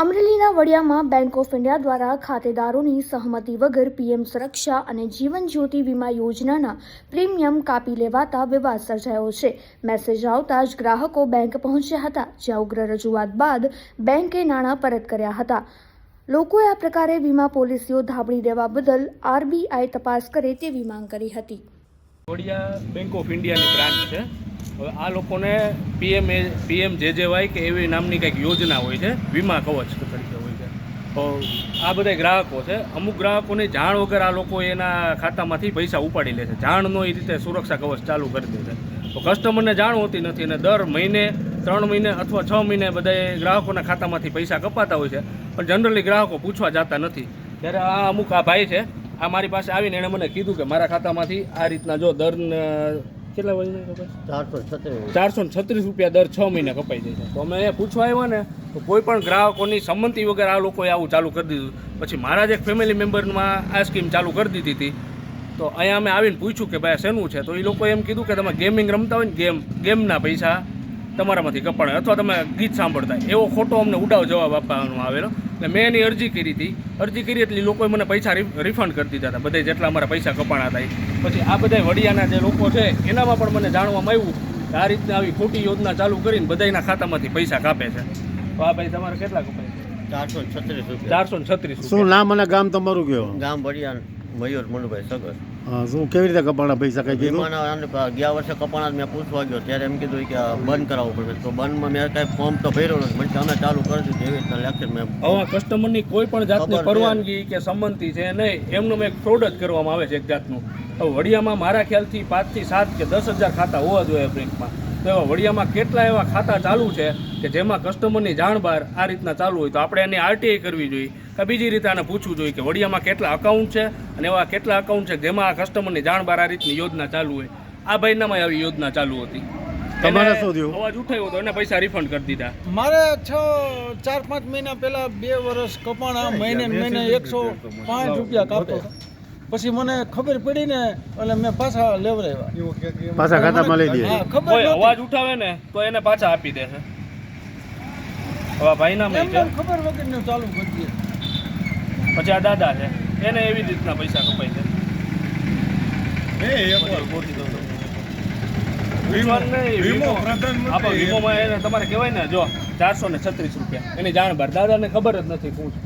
અમરેલીના વડિયામાં bank of India દ્વારા ખાતેદારોની સહમતી વગર પીએમ સુરક્ષા અને જીવન જ્યોતિ વીમા યોજનાના પ્રીમિયમ કાપી લેવાતા વિવાદ સર્જાયો છે. મેસેજ આવતા જ ગ્રાહકો બેંક પહોંચ્યા હતા. જ્યાં ઉગ્ર રજૂઆત બાદ બેંકે નાણાં પરત કર્યા હતા. લોકોએ આ પ્રકારે વીમા પોલિસીઓ ધાબળી દેવા બદલ આરબીઆઈ તપાસ કરે તેવી માંગ કરી હતી. વડિયા બેંક ઓફ ઇન્ડિયાની બ્રાન્ચ છે. હવે આ લોકોને પીએમ એ પીએમ જે જે વાય કે એવી નામની કંઈક યોજના હોય છે, વીમા કવચ તરીકે હોય છે. તો આ બધા ગ્રાહકો છે. અમુક ગ્રાહકોની જાણ વગર આ લોકો એના ખાતામાંથી પૈસા ઉપાડી લે છે. જાણનો એ રીતે સુરક્ષા કવચ ચાલુ કરી દે છે. તો કસ્ટમરને જાણ હોતી નથી અને દર મહિને, ત્રણ મહિને અથવા છ મહિને બધા ગ્રાહકોના ખાતામાંથી પૈસા કપાતા હોય છે. પણ જનરલી ગ્રાહકો પૂછવા જતા નથી. ત્યારે આ અમુક આ ભાઈ છે, આ મારી પાસે આવીને એણે મને કીધું કે મારા ખાતામાંથી આ રીતના જો દર કેટલા વજન કપાય ચારસો છત્રીસ. ચારસો ને છત્રીસ રૂપિયા દર છ મહિને કપાઈ જાય છે. તો અમે અહીંયા પૂછવા આવ્યા ને તો કોઈ પણ ગ્રાહકોની સંમતિ વગર આ લોકોએ આવું ચાલુ કરી દીધું. પછી મારા જ એક ફેમિલી મેમ્બરમાં આ સ્કીમ ચાલુ કરી દીધી હતી. તો અહીંયા અમે આવીને પૂછ્યું કે ભાઈ શેનું છે? તો એ લોકોએ એમ કીધું કે તમે ગેમિંગ રમતા હોય ને ગેમ ગેમના પૈસા તમારામાંથી કપાણે અથવા તમે ગીત સાંભળતા એવો ખોટો અમને ઉડાવ જવાબ આપવાનો આવેલો. એટલે મેં એની અરજી કરી હતી. અરજી કરી એટલે લોકોએ મને પૈસા રિફંડ કરી દીધા હતા. બધા જેટલા અમારા પૈસા કપાણા હતા પછી આ બધા વડિયાના જે લોકો છે એનામાં પણ મને જાણવામાં આવ્યું કે આ રીતના આવી ખોટી યોજના ચાલુ કરીને બધાના ખાતામાંથી પૈસા કાપે છે. તો આ ભાઈ તમારે કેટલા કપાય છે? ચારસો છત્રીસ રૂપિયા. ચારસો છત્રીસ શું નામ અને ગામ તમારું કયો? ગામ ભડિયા મયુર મનુભાઈ સગર. હા, શું કેવી રીતે કપાણા પૈસા કઈ કીધું? ગયા વર્ષે કપાણા મેં પૂછવા ગયો ત્યારે એમ કીધું કે બંધ કરાવવું પડશે તો બંધમાં મેં કાંઈ ફોર્મ તો ભર્યો નથી. પછી અમે ચાલુ કરી જેવી રીતના લેક્ચર મેં હવે કસ્ટમરની કોઈ પણ જાતની પરવાનગી કે સંમતિ છે નહીં એમનું એક ફ્રોડ જ કરવામાં આવે છે એક જાતનું. વડિયામાં મારા ખ્યાલથી પાંચથી સાત કે દસ હજાર ખાતા હોવા જોઈએ બેંકમાં તો એવા વડિયામાં કેટલા એવા ખાતા ચાલુ છે કે જેમાં કસ્ટમરની જાણ બહાર આ રીતના ચાલુ હોય તો આપણે એની આરટીઆઈ કરવી જોઈએ. કે બીજી રીતે આને પૂછવું જોઈએ કે વડિયામાં કેટલા અકાઉન્ટ છે અને એવા કેટલા અકાઉન્ટ છે જેમાં આ કસ્ટમરની જાણ બહાર આ રીતની યોજના ચાલુ હોય. આ ભાઈનામાં આવી યોજના ચાલુ હતી. તમારે શું થયું? અવાજ ઉઠાવ્યો તો એને પૈસા રિફંડ કરી દીધા. મારે છ ચાર પાંચ મહિના પહેલા બે વર્ષ કપાણા મહિને મહિને એકસો પાંચ રૂપિયા કાપતો હતો. પછી મને ખબર પડી ને એટલે મેં પાછા લેવરાવ્યા. પાછા ખાતામાં લઈ દે ખબર અવાજ ઉઠાવે ને તો એને પાછા આપી દે છે. હવે ભાઈના મેં ખબર વગર ને ચાલુ કરી દે પછી આ દાદા છે. એને એવી રીતના પૈસા કપાય છે પૂછવાનું નહીં, વીમો આપણે વીમોમાં એને તમારે કહેવાય ને જો ચારસો ને છત્રીસ રૂપિયા. એની જાણ બાર દાદાને ખબર જ નથી શું છે.